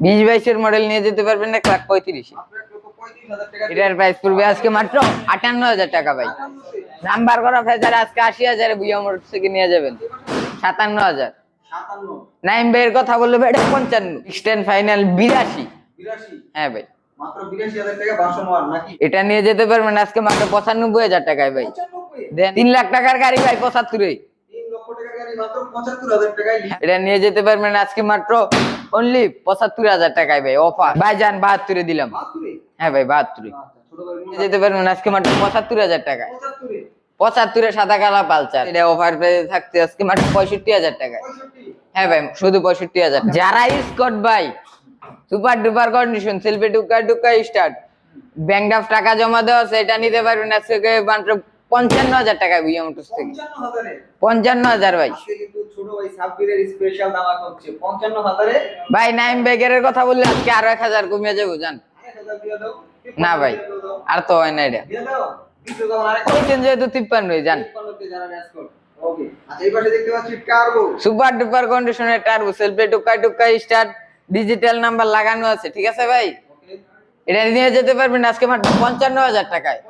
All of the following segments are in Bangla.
বিশ বাইশের মডেল নিয়ে যেতে পারবেন এক লাখ পঁয়ত্রিশে। এটার প্রাইস পড়বে আজকে মাত্র আটান্ন হাজার টাকা ভাই। নাম্বার করা ফেজার আজকে আশি হাজারে বুয়া মোটর থেকে নিয়ে যাবেন। সাতান্ন হাজার। নাইম ভাইয়ের কথা বললে ভাই এটা পঞ্চান্ন। স্ট্যান্ড ফাইনাল বিরাশি। হ্যাঁ ভাই। এটা নিয়ে যেতে পারবেন আজকে মাত্র পঁচানব্বই হাজার টাকায় ভাই। তিন লাখ টাকার গাড়ি ভাই পঁচাত্তরে। এটা নিয়ে যেতে পারবেন আজকে মাত্র অনলি পঁচাত্তর হাজার টাকায় ভাই অফার ভাই যান বাহাত্তরে দিলাম। হ্যাঁ ভাই বাহাত্তরে। আচ্ছা যেতে পারবেন আজকে মাত্র পঁচাত্তর হাজার টাকায়। পঁচাত্তরে? সাদা কালা পালচার এটা অফার পেয়ে থাকতে আজকে মাত্র পঁয়ষট্টি হাজার টাকায়। হ্যাঁ ভাই শুধু পঁয়ষট্টি হাজার যারা স্কট ভাই সুপার ডুপার কন্ডিশন সেলফি টুকা টুকা স্টার্ট ব্যাংক টাকা জমা দেওয়া আছে এটা নিতে পারবেন আজকে মাত্র পঞ্চান্ন হাজার টাকা বিএম মোটরস থেকে। পঞ্চান্ন হাজার? ভাই। ভাই নাইম বেগের কথা বললে আজকে আরও এক হাজার কমিয়ে যাব জান। না ভাই আর তো হয় না এটা। যেহেতু জান। সুপার ডুপার কন্ডিশনের টার্বো সেলফি টুকা টুকা স্টার্ট ডিজিটাল নাম্বার লাগানো আছে ঠিক আছে ভাই? এটা নিয়ে যেতে পারবেন আজকে মাত্র পঞ্চান্ন হাজার টাকায়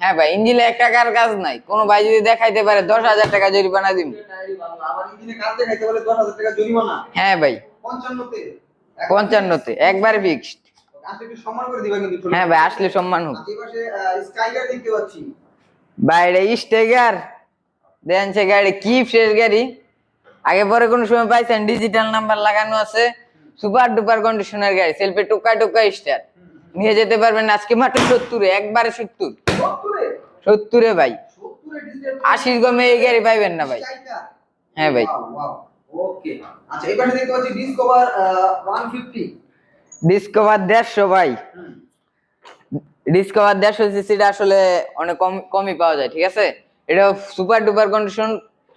হ্যাঁ ভাই ইঞ্জিনে এক টাকার কাজ নাই। কোনো ভাই যদি দেখাইতে পারে দশ হাজার টাকা জরিমানা? দিব হ্যাঁ ভাই। পঞ্চান্নতে? একবার ফিক্সড হ্যাঁ ভাই। আসলে সম্মান হোক। বাইরে স্টেগার দেন সে গাড়ি কি ফ্রেশ গাড়ি? আগে পরে কোনো সময় পাইছেন? ডিজিটাল নাম্বার লাগানো আছে। সুপার ডুপার কন্ডিশনের গাড়ি সেলফি টুকা টুকা স্টার নিয়ে যেতে পারবেন আজকে মাত্র সত্তরে একবারে সত্তর। সত্তরে? ভাই। আশির গমে এই গাড়ি পাইবেন না ভাই। হ্যাঁ ভাই। আচ্ছা পাশে ডিসকভার 150 ডিসকভার দেড়শো ভাই। ডিসকভার দেড়শো সিসিটা আসলে অনেক কম কমই পাওয়া যায় ঠিক আছে? এটা সুপার ডুপার কন্ডিশন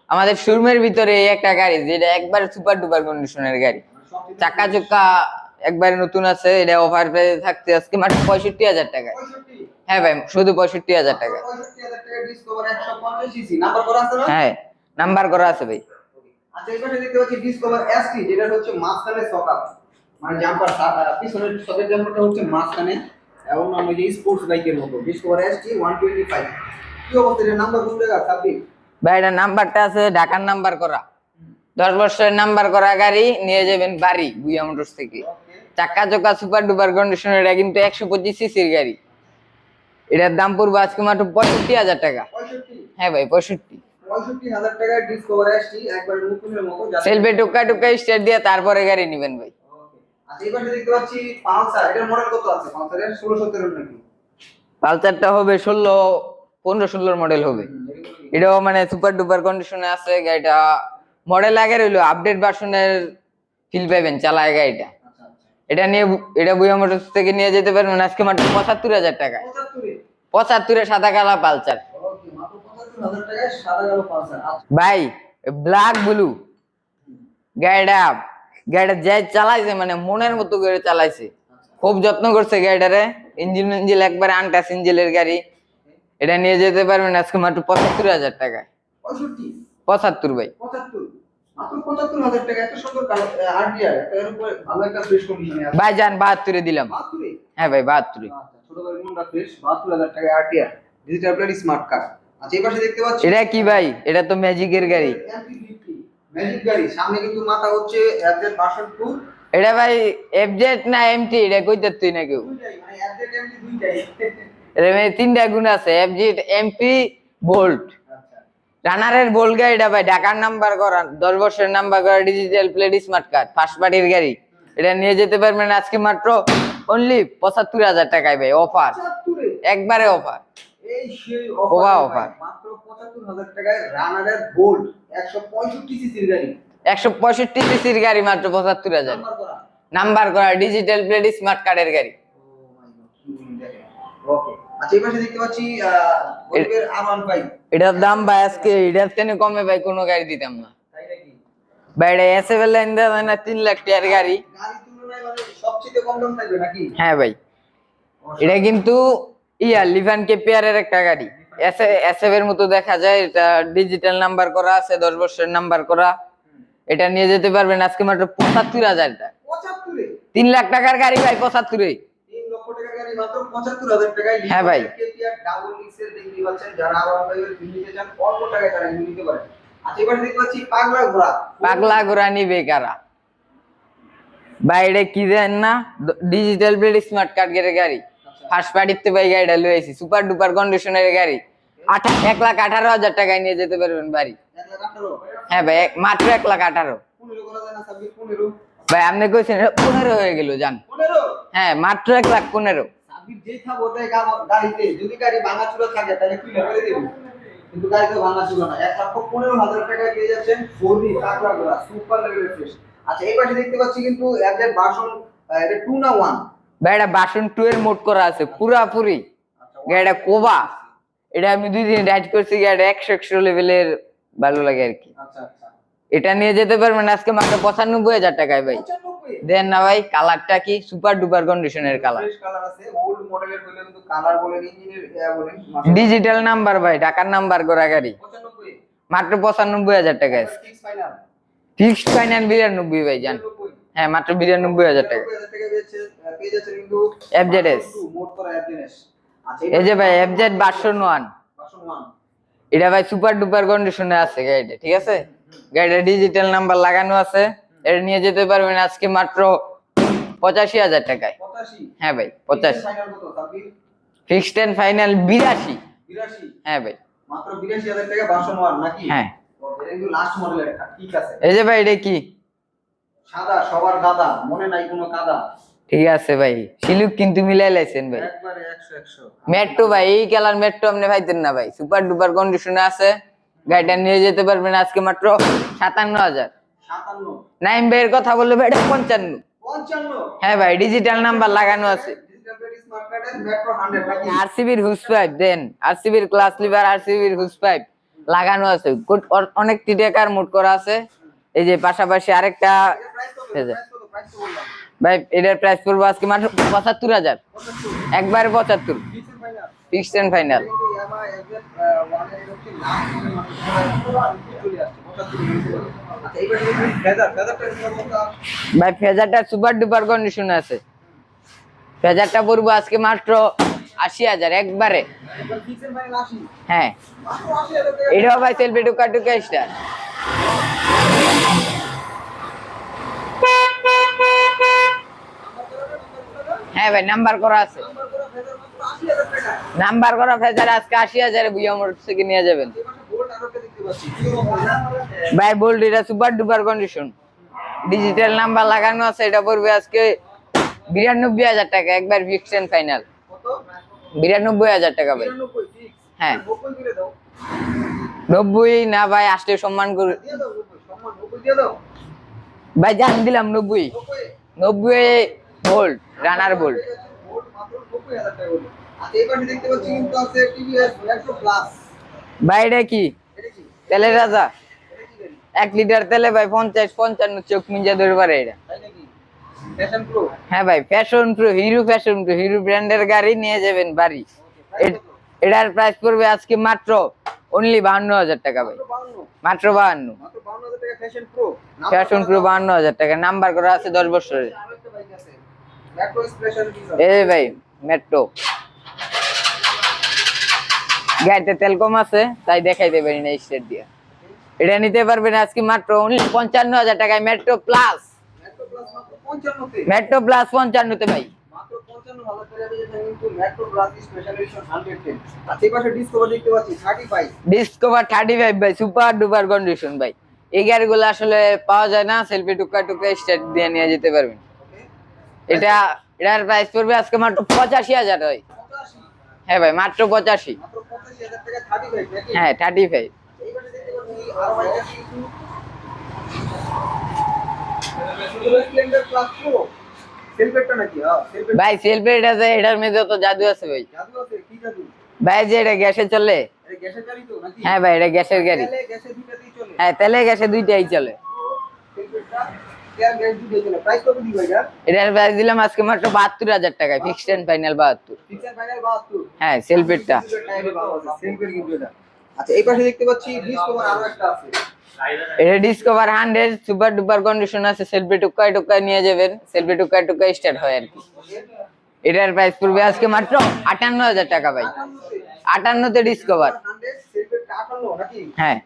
আমাদের শোরুমের ভিতরে একটা গাড়ি যেটা একবারে সুপার ডুপার কন্ডিশনের গাড়ি। চাকা চুক্কা একবারে নতুন আছে এটা অফার পেয়ে থাকতে আজকে মাত্র পঁয়ষট্টি হাজার টাকায়। 65 হ্যাঁ ভাই শুধু পঁয়ষট্টি হাজার টাকা। 65000 টাকা ডিসকভার 150 সিসি নাম্বার করা আছে হ্যাঁ নাম্বার করা আছে ভাই। আচ্ছা এই পাশে দেখতে পাচ্ছি ডিসকভার এসটি যেটা হচ্ছে মাঝখানে সকাপ মানে জাম্পার পিছনের সকেট জাম্পারটা হচ্ছে মাঝখানে এবং আমরা যে স্পোর্টস বাইকের মতো ডিসকভার এসটি 125 কি অবস্থা এর নাম্বার কোন জায়গা সাব্বির ভাই এটা নাম্বারটা আছে ঢাকার নাম্বার করা। দশ বছরের নাম্বার করা গাড়ি নিয়ে যাবেন বাড়ি বুয়া মোটরস থেকে চাক্কা চোকা সুপার ডুপার কন্ডিশন এটা কিন্তু একশো পঁচিশ সিসির গাড়ি। এটার দাম পড়বে আজকে মাত্র পঁয়ষট্টি হাজার টাকা। হ্যাঁ ভাই পঁয়ষট্টি। সেলফে টুকা টুকা স্টার দিয়ে তারপরে গাড়ি নিবেন ভাই। পালসারটা হবে ষোলো পনেরো ষোলোর মডেল হবে। এটাও মানে সুপার ডুপার কন্ডিশনে আছে গাড়িটা মডেল আগের হইল আপডেট ভার্সনের ফিল পাইবেন চালায় গাড়িটা। এটা নিয়ে এটা বুয়া মোটরস থেকে নিয়ে যেতে পারবেন আজকে মাত্র পঁচাত্তর হাজার টাকায়। পঁচাত্তরে সাদা কালা পালসার। ভাই ব্ল্যাক ব্লু গাড়িটা গাড়িটা যাই চালাইছে মানে মনের মতো করে চালাইছে। খুব যত্ন করছে গাড়িটারে ইঞ্জিন ইঞ্জিল একবারে আনটাস ইঞ্জিলের গাড়ি। এটা নিয়ে যেতে পারবেন আজকে মাত্র পঁচাত্তর হাজার টাকায়। পঁচাত্তর, ভাই। পঁচাত্তর মাত্র পঁচাত্তর হাজার টাকা এত সুন্দর কালো আরটিআর এর উপরে ভালো একটা ফ্রেশ কন্ডিশনে আছে ভাই যান বাহাত্তরে দিলাম। হ্যাঁ ভাই বাহাত্তরে। আচ্ছা ডিজিটাল প্লেট স্মার্ট আচ্ছা এই পাশে দেখতে পাচ্ছি? এটা কি ভাই? এটা তো ম্যাজিকের গাড়ি। ম্যাজিক গাড়ি। সামনে কিন্তু মাথা হচ্ছে অ্যাপডেট ভার্সন টু এটা ভাই এফজেড না এমটি এটা কইতে তুই না কেউ দুইটাই মানে দুইটাই। তিনটা গুণ আছে এফজেড এমপি বোল্ট রানারের বোল গাড়িটা ভাই ঢাকার নাম্বার করা দশ বছরের নাম্বার করা digital plate smart card first পার্টির গাড়ি। এটা নিয়ে যেতে পারবেন আজকে মাত্র অনলি পঁচাত্তর হাজার টাকায় ভাই অফার একবারে অফার একশো পঁয়ষট্টি সিসির গাড়ি। মাত্র পঁচাত্তর হাজার। নাম্বার করা। ডিজিটাল প্লেট স্মার্ট কার্ডের গাড়ি। আচ্ছা এই পাশে দেখতে পাচ্ছি গরিবের আর ওয়ান ফাইভ এটার দাম ভাই আজকে, এটার থেকে কমে ভাই, কোনো গাড়ি দিতাম না। ভাই, এটা হয় না, তিন লাখ গাড়ি। হ্যাঁ ভাই, এটা কিন্তু লিভান কেপিয়ারের একটা গাড়ি। মতো দেখা যায়, এটা ডিজিটাল নাম্বার করা দশ বছরের নাম্বার করা। এটা নিয়ে যেতে পারবেন আজকে পঁচাত্তর হাজার তিন লাখ টাকার গাড়ি ভাই, পঁচাত্তরে। মাত্র টাকায় হ্যাঁ ভাই। কেটিআর ডাবল ডিক্সের দেখতে পাচ্ছেন যারা আবার নিতে চান অল্প টাকায় তারা নিতে পারেন। আচ্ছা এবার দেখতে পাচ্ছি পাগলা ঘোড়া। পাগলা ঘোরা নিবে কারা? বাইরে কি দেন না? ডিজিটাল প্লেট স্মার্ট কার্ড গেটের গাড়ি। ফার্স্ট পার্টিতে ভাই গাড়িটা লয়ে আইছি। সুপার ডুপার কন্ডিশনের গাড়ি। আঠা এক লাখ আঠারো হাজার টাকায় নিয়ে যেতে পারবেন বাড়ি। হ্যাঁ ভাই মাত্র এক লাখ আঠারো। পনেরো করা যায় না ছাব্বিশ পনেরো। ভাই আপনি কইছেন পনেরো হয়ে গেল জান। হ্যাঁ মাত্র এক লাখ পনেরো। গাড়ি ভাঙা না। এক লক্ষ হাজার টাকা পেয়ে যাচ্ছেন ফোর সুপার লেভেলের ফ্রেশ আচ্ছা এই পাশে দেখতে পাচ্ছি কিন্তু এদের বাসন এটা টু না ওয়ান ভাই বাসন টু এর মোড করা আছে পুরাপুরি গাড়িটা কোবা। এটা আমি দুই দিন রাইড করছি গাড়িটা একশো একশো লেভেলের ভালো লাগে আর কি। আচ্ছা আচ্ছা। এটা নিয়ে যেতে পারবেন আজকে মাত্র পঁচানব্বই হাজার টাকায় ভাই। দেন না ভাই কালারটা কি? সুপার ডুপার কন্ডিশনের কালার ডিজিটাল নাম্বার ভাই ঢাকার নাম্বার করা গাড়ি। মাত্র পঁচানব্বই হাজার টাকা ফিক্সড ফাইনাল বিরানব্বই ভাই জান। হ্যাঁ মাত্র বিরানব্বই হাজার টাকা। FZS আচ্ছা, এই যে ভাই এফজেড বাসন ওয়ান এটা ভাই সুপার ডুপার কন্ডিশনে আছে গাড়িটা ঠিক আছে? গাড়িটা ডিজিটাল নাম্বার লাগানো আছে। এটা নিয়ে যেতে পারবেন আজকে মাত্র পঁচাশি হাজার টাকায়। হ্যাঁ ভাই পঁচাশি। ফিক্সড এন্ড ফাইনাল বিরাশি। হ্যাঁ ভাই। হ্যাঁ। এই যে ভাই এটা কি? সাদা সবার দাদা মনে নাই কোনো কাদা ঠিক আছে ভাই শিলুক কিন্তু মিলাই লাইছেন ভাই। মেট্রো ভাই এই খেলার মেট্রো আপনি পাইতেন না ভাই সুপার ডুপার কন্ডিশনে আছে। গাড়িটা নিয়ে যেতে পারবেন আজকে মাত্র সাতান্ন হাজার। নাইম ভাইয়ের কথা বললে ভাই এটা পঞ্চান্ন। হ্যাঁ ভাই ডিজিটাল নাম্বার লাগানো আছে। আরসিবির হুস পাইপ দেন। আরসিবির ক্লাস লিভার আরসিবির হুস পাইপ লাগানো আছে। গুড- অ- অনেকটি মোট করা আছে। এই যে পাশাপাশি আরেকটা ভাই এটার প্রাইস পড়ব আজকে মাত্র পঁচাত্তর হাজার। একবারে পঁচাত্তর। ফিক্সড ফাইনাল ভাই, ফেজারটা সুপার ডুপার কন্ডিশনে আছে। ফেজারটা পড়ব আজকে মাত্র আশি হাজার, একবারে। হ্যাঁ। এটাও ভাই সেলফি টুকা টুকা স্টার হ্যাঁ ভাই নাম্বার করা আছে। নাম্বার করা ফেজার আজকে আশি হাজারে বুয়া মোটর থেকে নিয়ে যাবেন। ভাই বোল্ড এটা super duper condition digital number লাগানো আছে, এটা পড়বে আজকে বিরানব্বই হাজার টাকা, একবার ফিক্সড এন্ড ফাইনাল বিরানব্বই হাজার টাকা ভাই। হ্যাঁ। 90 করে দাও নব্বই না ভাই, আসলে সম্মান করে দিয়ে দাও 90 সম্মান 90 দিয়ে দাও ভাই, জান দিলাম নব্বই। নব্বই বোল্ট রানার বোল্ট। গোল্ড মাত্র 90000 টাকা হলো আচ্ছা এই পাশে দেখতে পাচ্ছি কিন্তু আছে টিভিএস মেট্রো প্লাস ভাই এটা কি? তেলের রাজা? এক লিটার তেলে ভাই পঞ্চাশ পঞ্চান্ন চোখ মিঞ্জা ধরে পারে এটা। হ্যাঁ ভাই fashion pro Hero fashion pro Hero ব্র্যান্ডের গাড়ি নিয়ে যাবেন বাড়ি। এটার প্রাইস পড়বে আজকে মাত্র অনলি বাহান্ন হাজার টাকা ভাই। মাত্র বাহান্ন? মাত্র 52000 টাকা ফ্যাশন প্রো ফ্যাশন প্রো বাহান্ন হাজার টাকা। নাম্বার করা আছে দশ বছরের আরেকটা বাইক আছে মেট্রো স্পেশাল ডিজাইন এই ভাই মেট্রো গাড়িতে তেল কম আছে তাই দেখাই দেবেন না স্টেট দিয়ে। এটা নিতে পারবেন আজকে মাত্র পঞ্চান্ন হাজার টাকায় মেট্রো প্লাস মেট্রো প্লাস মাত্র 55 মেট্রো প্লাস পঞ্চান্নতে ভাই। মাত্র 55000 টাকা দিয়ে যেখানে কিন্তু মেট্রো প্লাস স্পেশাল এডিশন 110 এই পাশে ডিসকভার দেখতে পাচ্ছি 35 ডিসকভার থার্টি ফাইভ ভাই সুপার ডুপার কন্ডিশন ভাই। এই গাড়িগুলো আসলে পাওয়া যায় না সেলফি টুকা টুকা স্টার্ট দিয়ে নিয়ে যেতে পারবেন। এটা এটার প্রাইস পড়বে আজকে মাত্র পঁচাশি হাজার ভাই হ্যাঁ ভাই, মাত্র পঁচাশি। মাত্র 85000 টাকা 35 হ্যাঁ থার্টি ফাইভ ভাই সেলফি এটা যে এটার মধ্যে তো জাদু আছে ভাই। ভাই, যে এটা গ্যাসে চলে? হ্যাঁ ভাই, এটা গ্যাসের গাড়ি। হ্যাঁ তেলে গ্যাসে দুইটাই চলে। এটার প্রাইস দিলাম আজকে মাত্র বাহাত্তর হাজার টাকায় ফিক্সড এন্ড ফাইনাল বাহাত্তর। ফিক্স এন্ড ফাইনাল 72 হ্যাঁ এটা। আচ্ছা এই পাশে দেখতে পাচ্ছি ডিসকভার আরও একটা আছে। এটা Discover hundred super duper condition আছে সেলফি নিয়ে যাবেন। সেলফি স্টার্ট হয় আর কি। এটার প্রাইস পড়বে আজকে মাত্র আটান্ন হাজার টাকা ভাই। আটান্নতে ডিসকভার হ্যাঁ।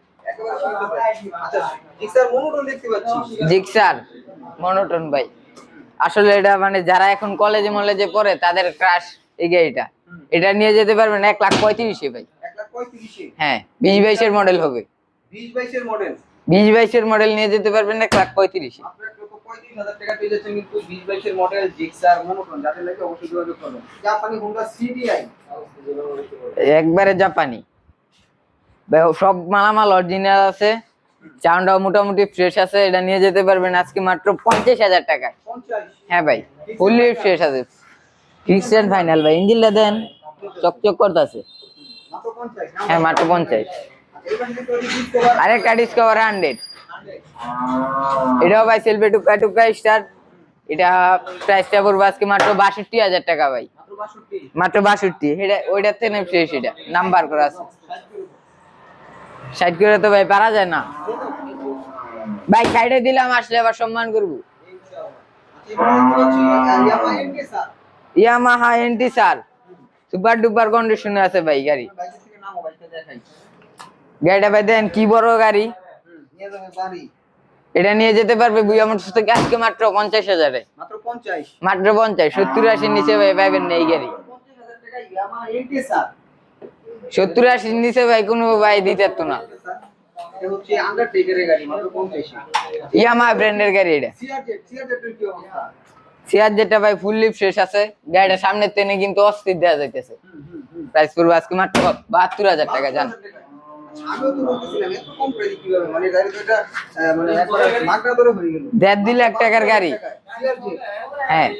জিক্সার মনোটন ভাই। আসলে এটা মানে যারা এখন কলেজে মলেজে পড়ে তাদের ক্রাশ এই গাড়িটা। এটা নিয়ে যেতে পারবেন এক লাখ পঁয়ত্রিশে ভাই। হ্যাঁ বিশ বাইশের মডেল হবে। বিশ বাইশের মডেল বিশ বাইশের মডেল নিয়ে যেতে পারবেন এক লাখ পঁয়ত্রিশে। একবারে জাপানি। সব মালামাল অরিজিনাল আছে। চাউন্ডাও মোটামুটি ফ্রেশ আছে, এটা নিয়ে যেতে পারবেন আজকে মাত্র পঞ্চাশ হাজার টাকা হ্যাঁ ভাই ফুললি ফ্রেশ আছে। ফিক্সড ফাইনাল ভাই, ইঞ্জিনটা দেন, চকচক করতেছে। হ্যাঁ মাত্র পঞ্চাশ। আরেকটা ডিসকভার হান্ড্রেড এটাও ভাই সেলফি টুকা টুকা স্টার এটা প্রাইসটা পড়বে আজকে মাত্র বাষট্টি হাজার টাকা, ভাই। মাত্র বাষট্টি। এটা, ওইটার থেকে ফ্রেশ এটা নাম্বার করা আছে। সাইড করে তো ভাই, পারা যায় না। ভাই সাইডে দিলাম, আসলে আবার সম্মান করব। Yamaha NT, sir. Super duper কন্ডিশনে আছে ভাই, গাড়ি। গাড়িটা ভাই, দেন, কি বড় গাড়ি? এটা নিয়ে যেতে পারবে বুয়া মোটরস থেকে আজকে মাত্র পঞ্চাশ হাজারে। মাত্র পঞ্চাশ। সত্তর আশির নিচে ভাই, পাইবেন না এই গাড়ি পঞ্চাশ হাজার টাকা ইয়ামা এনকে স্যার সত্তর আশির নিচে ভাই কোনো ভাই দিতে পারতো না। ইয়ামাহা ব্র্যান্ডের গাড়ি এটা। চেয়ার যেটা ভাই ফুললি ফ্রেশ আছে। গাড়িটা সামনের তেনে কিন্তু অস্থির দেওয়া যাইতেছে। প্রাইস পড়বে আজকে মাত্র বাহাত্তর হাজার টাকা জান। মানে মানে হয়ে দেড় দুই লাখ টাকার গাড়ি। হ্যাঁ।